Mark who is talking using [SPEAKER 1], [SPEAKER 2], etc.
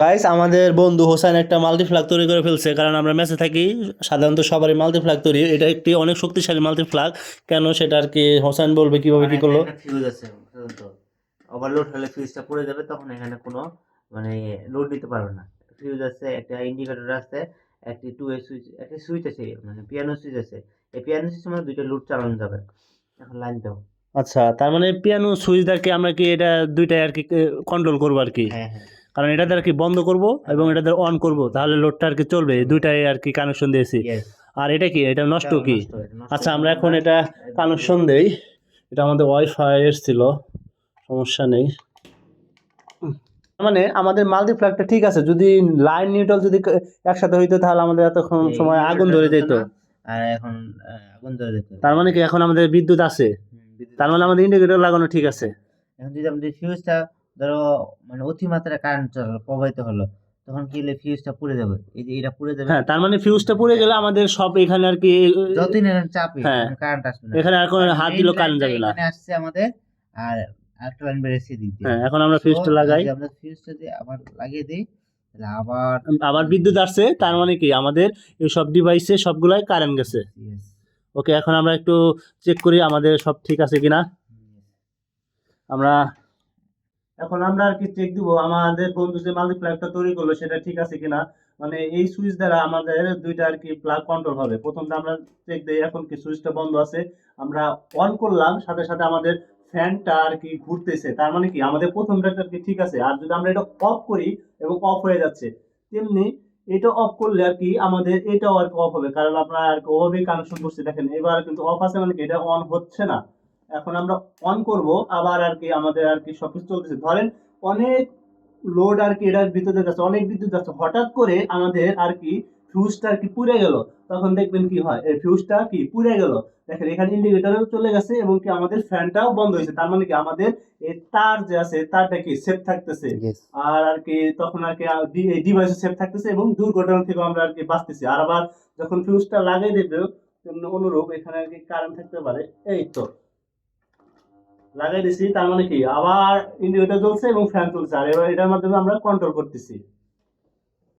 [SPEAKER 1] Guys আমাদের বন্ধু হোসেন একটা মাল্টিফ্ল্যাগ তৈরি করে ফেলছে কারণ আমরা ম্যাচে থাকি সাধারণত সবারই মাল্টিফ্ল্যাগ তৈরি। এটা একটি অনেক শক্তিশালী মাল্টিফ্ল্যাগ কেন সেটা আর কি হোসেন বলবে কীভাবে কি করল?
[SPEAKER 2] ফিউজ আছে ওভারলোড হলে ফিউজটা পড়ে যাবে তখন এখানে কোনো মানে লোড নিতে পারবে না। ফিউজ আছে একটা ইন্ডিকেটর আছে একটি টু এ সুইচ একটা সুইচ আছে মানে পিয়ানো সুইচ আছে। এই পিয়ানো সুইচের মধ্যে দুইটা লোড চালানো যাবে। এখন লাইন দাও।
[SPEAKER 1] আচ্ছা তার মানে পিয়ানো সুইচ সুইচটাকে আমরা কি এটা দুইটাই আর কি কন্ট্রোল করব আর কি?
[SPEAKER 2] হ্যাঁ হ্যাঁ।
[SPEAKER 1] কারণ এটা আর কি বন্ধ করব এবং এটা অন করব? তাহলে লোডটা আর কি চলবে। দুইটাই আর কি কানেকশন দিয়েছি। আর এটা কি? এটা নষ্ট কি? আচ্ছা আমরা এখন এটা কানেকশন দেই। এটা আমাদের ওয়াইফাই এসেছিল সমস্যা নেই। মানে আমাদের মাল্টিপ্লাগটা ঠিক আছে। যদি লাইন নিউট্রাল যদি একসাথে হইতো তাহলে আমাদের এতক্ষণ সময় আগুন ধরে যেত।
[SPEAKER 2] আর এখন আগুন ধরে যেত।
[SPEAKER 1] তার মানে কি এখন আমাদের বিদ্যুৎ আছে। তার মানে আমাদের ইন্ডিকেটর লাগানো ঠিক আছে।
[SPEAKER 2] এখন যদি আমাদের ফিউজটা ধরো মানে অতিমাত্রায় কারেন্ট প্রবাহিত হলো। তখন কি হলে? ফিউজটা পুড়ে যাবে। এই যে এটা পুড়ে যাবে।
[SPEAKER 1] হ্যাঁ তার মানে ফিউজটা পুড়ে গেলে আমাদের সব এখানে আর কি
[SPEAKER 2] যতদিন এখানে চাপে
[SPEAKER 1] হ্যাঁ।
[SPEAKER 2] কারেন্ট আসবে না।
[SPEAKER 1] এখানে আর কোনো হাত দিলেও কারেন্ট যাবে না।
[SPEAKER 2] এখানে আসছে আমাদের আর আরেকটা লাইন দিক দিয়ে।
[SPEAKER 1] হ্যাঁ এখন আমরা ফিউজটা লাগাই।
[SPEAKER 2] আমরা ফিউজটা দিয়ে আবার লাগিয়ে দিই তাহলে আবার
[SPEAKER 1] আবার বিদ্যুৎ আসছে। তার মানে কি? আমাদের এই সব ডিভাইসে সবগুলাই কারেন্ট গেছে। ওকে এখন আমরা একটু চেক করি আমাদের সব ঠিক আছে কিনা। আমরা এখন আমরা আর কি চেক দিব, আমাদের বন্ধু যে মাল্টিপ্লাগটা তৈরি করল সেটা ঠিক আছে কিনা? মানে এই সুইচ দ্বারা আমাদের দুইটা আর কি প্লাগ কন্ট্রোল হবে। প্রথমটা আমরা চেক দিই, এখন কি সুইচটা বন্ধ আছে? আমরা অন করলাম, সাথে সাথে আমাদের ফ্যানটা আর কি ঘুরতেছে। তার মানে কি, আমাদের প্রথমটা আর কি ঠিক আছে। আর যদি আমরা এটা অফ করি এবং অফ হয়ে যাচ্ছে, তেমনি এটা অফ করলে আর কি আমাদের এটাও আর কি অফ হবে। কারণ আমরা আর কি ওভাবেই কানেকশন করছি, দেখেন এবার কিন্তু অফ আছে মানে কি, এটা অন হচ্ছে না। এখন আমরা অন করব আবার আর কি আমাদের আর কি সবকিছু চলতেছে। ধরেন অনেক লোড আর কি এটার ভিতরে যাচ্ছে অনেক বিদ্যুৎ যাচ্ছে। হঠাৎ করে আমাদের আর কি ফিউজটা আর কি পুড়ে গেল। তখন দেখবেন কি হয়? এই ফিউজটা কি পুড়ে গেল? দেখেন এখানে ইন্ডিকেটরও চলে গেছে এবং কি আমাদের ফ্যানটাও বন্ধ হয়েছে। তার মানে কি আমাদের এই তার যে আছে তারটা কি সেফ থাকতেছে? আর আর কি তখন আর কি ডিভাইসও সেফ থাকতেছে এবং দুর্ঘটনা থেকে আমরা আর কি বাঁচতেছি। আর আবার যখন ফিউজটা লাগাই দেবে অনুরূপ এখানে আর কি কারেন্ট থাকতে পারে। এই তো। লাগাই দিছি, তার মানে কি? আবার ইন্ডিকেটর জ্বলছে এবং ফ্যান চলছে আর এবার এটার মাধ্যমে আমরা কন্ট্রোল করতেছি।